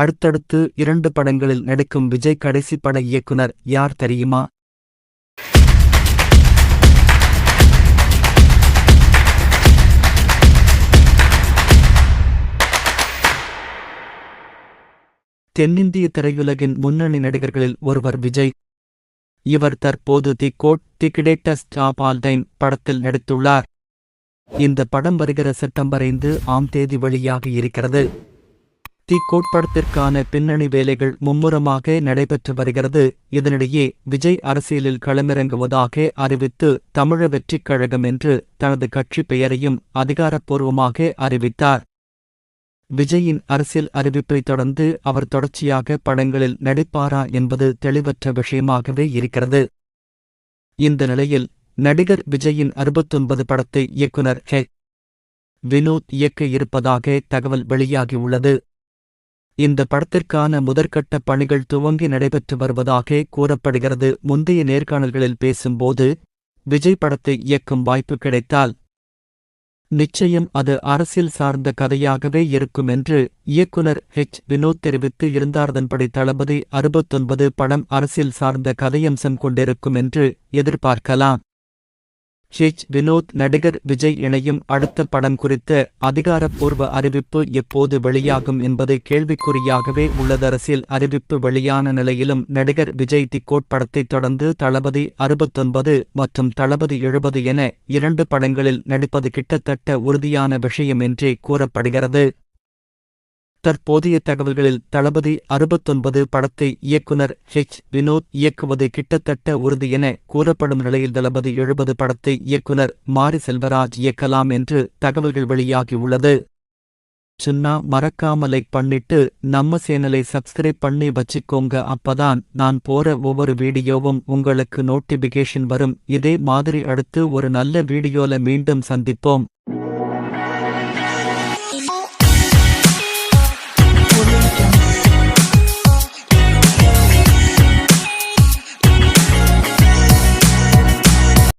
அடுத்தடுத்து இரண்டு படங்களில் நடிக்கும் விஜய் கடைசி பட இயக்குனர் யார் தெரியுமா? தென்னிந்திய திரையுலகின் முன்னணி நடிகர்களில் ஒருவர் விஜய். இவர் தற்போது the GOAT the greatest of all time படத்தில் நடித்துள்ளார். இந்த படம் வருகிற செப்டம்பர் ஐந்து ஆம் தேதி வெளியாக இருக்கிறது. கோட் படத்திற்கான பின்னணி வேலைகள் மும்முரமாக நடைபெற்று வருகிறது. இதனிடையே விஜய் அரசியலில் களமிறங்குவதாக அறிவித்து தமிழ வெற்றிக் கழகம் என்று தனது கட்சி பெயரையும் அதிகாரப்பூர்வமாக அறிவித்தார். விஜயின் அரசியல் அறிவிப்பை தொடர்ந்து அவர் தொடர்ச்சியாக படங்களில் நடிப்பாரா என்பது தெளிவற்ற விஷயமாகவே இருக்கிறது. இந்த நிலையில் நடிகர் விஜயின் அறுபத்தொன்பது படத்தை இயக்குனர் ஹெ வினோத் இயக்க இருப்பதாக தகவல் வெளியாகியுள்ளது. இந்த படத்திற்கான முதற்கட்ட பணிகள் துவங்கி நடைபெற்று வருவதாக கூறப்படுகிறது. முந்தைய நேர்காணல்களில் பேசும்போது விஜய் படத்தை இயக்கும் வாய்ப்பு கிடைத்தால் நிச்சயம் அது அரசியல் சார்ந்த கதையாகவே இருக்கும் என்று இயக்குனர் ஹெச். வினோத் தெரிவித்து இருந்தார்தன்படி தளபதி அறுபத்தொன்பது படம் அரசியல் சார்ந்த கதையம்சம் கொண்டிருக்கும் என்று எதிர்பார்க்கலாம். ஹெச் வினோத் நடிகர் விஜய் இணையும் அடுத்த படம் குறித்த அதிகாரப்பூர்வ அறிவிப்பு எப்போது வெளியாகும் என்பது கேள்விக்குறியாகவே உள்ளது அரசியல் அறிவிப்பு வெளியான நிலையிலும் நடிகர் விஜய் திக்கோட் படத்தைத் தொடர்ந்து தளபதி அறுபத்தொன்பது மற்றும் தளபதி எழுபது என இரண்டு படங்களில் நடிப்பது கிட்டத்தட்ட உறுதியான விஷயம் என்றே கூறப்படுகிறது. தற்போதைய தகவல்களில் தளபதி அறுபத்தொன்பது படத்தை இயக்குனர் ஹெச் வினோத் இயக்குவது கிட்டத்தட்ட உறுதி என கூறப்படும் நிலையில் தளபதி எழுபது படத்தை இயக்குனர் மாரி செல்வராஜ் இயக்கலாம் என்று தகவல்கள் வெளியாகியுள்ளது. சுன்னா மறக்காம லைக் பண்ணிட்டு நம்ம சேனலை சப்ஸ்கிரைப் பண்ணி வச்சுக்கோங்க. அப்பதான் நான் போற ஒவ்வொரு வீடியோவும் உங்களுக்கு நோட்டிபிகேஷன் வரும். இதே மாதிரி அடுத்து ஒரு நல்ல வீடியோல மீண்டும் சந்திப்போம்.